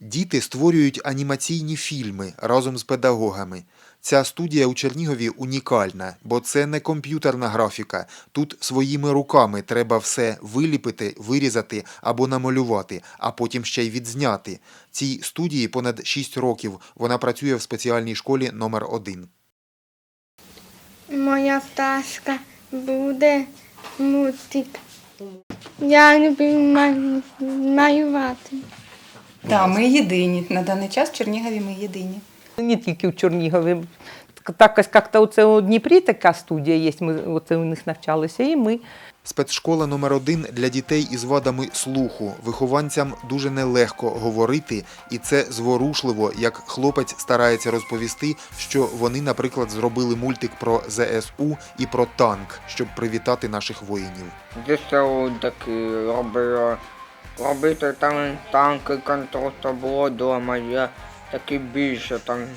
Діти створюють анімаційні фільми разом з педагогами. Ця студія у Чернігові унікальна, бо це не комп'ютерна графіка. Тут своїми руками треба все виліпити, вирізати або намалювати, а потім ще й відзняти. Цій студії понад 6 років. Вона працює в спеціальній школі номер 1 Моя пташка буде мультик. Я люблю малю- малювати. Так, ми єдині. На даний час в Чернігові ми єдині. Не тільки в Чернігові. Так ось як-то оце у Дніпрі така студія є, ми оце у них навчалися, і ми. Спецшкола номер 1 для дітей із вадами слуху. Вихованцям дуже нелегко говорити, і це зворушливо, як хлопець старається розповісти, що вони, наприклад, зробили мультик про ЗСУ і про танк, щоб привітати наших воїнів. ДСУ такі робили. Робити там танки конструкtor було вдома, я такий більше танк.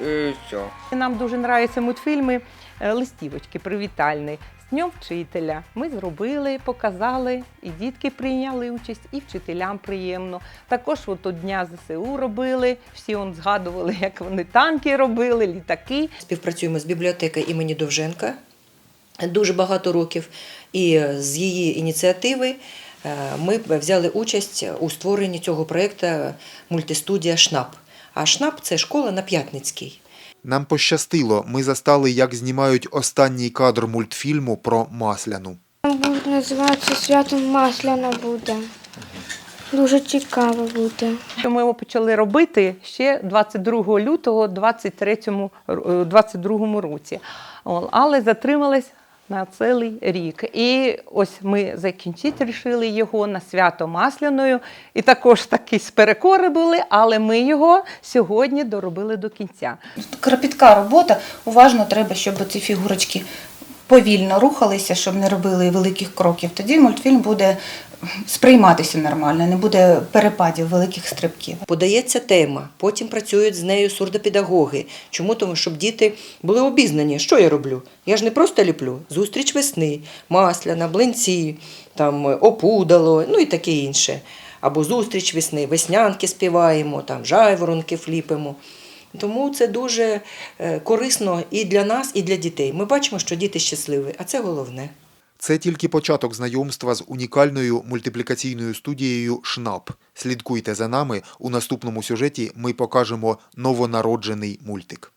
І все. Нам дуже подобаються мультфільми е, листівочки привітальні. З Днем вчителя ми зробили, показали, і дітки прийняли участь, і вчителям приємно. Також от Дня ЗСУ робили, всі он згадували, як вони танки робили, літаки. Співпрацюємо з бібліотекою імені Довженка дуже багато років. І з її ініціативи ми взяли участь у створенні цього проєкту мультистудія ШНАП. А ШНАП це школа на П'ятницькій. Нам пощастило, ми застали, як знімають останній кадр мультфільму про масляну. Буде називатися свято Масляна буде. Дуже цікаво буде. Ми його почали робити ще 22 лютого 23 ро- е, 22 році, але затримались на цілий рік. І ось ми закінчити рішили його на свято Масляною. І також такі перекори були, але ми його сьогодні доробили до кінця. Кропітка робота. Уважно треба, щоб ці фігурочки повільно рухалися, щоб не робили великих кроків. Тоді мультфільм буде сприйматися нормально, не буде перепадів великих стрибків. Подається тема, потім працюють з нею сурдопедагоги. Чому? Тому щоб діти були обізнані, що я роблю. Я ж не просто ліплю. Зустріч весни, масляна, блинці, там опудало, ну і таке інше. Або зустріч весни, веснянки співаємо, там жайворонки фліпимо. Тому це дуже е, корисно і для нас, і для дітей. Ми бачимо, що діти щасливі, а це головне. Це тільки початок знайомства з унікальною мультиплікаційною студією ШНАП. Слідкуйте за нами. У наступному сюжеті ми покажемо новонароджений мультик.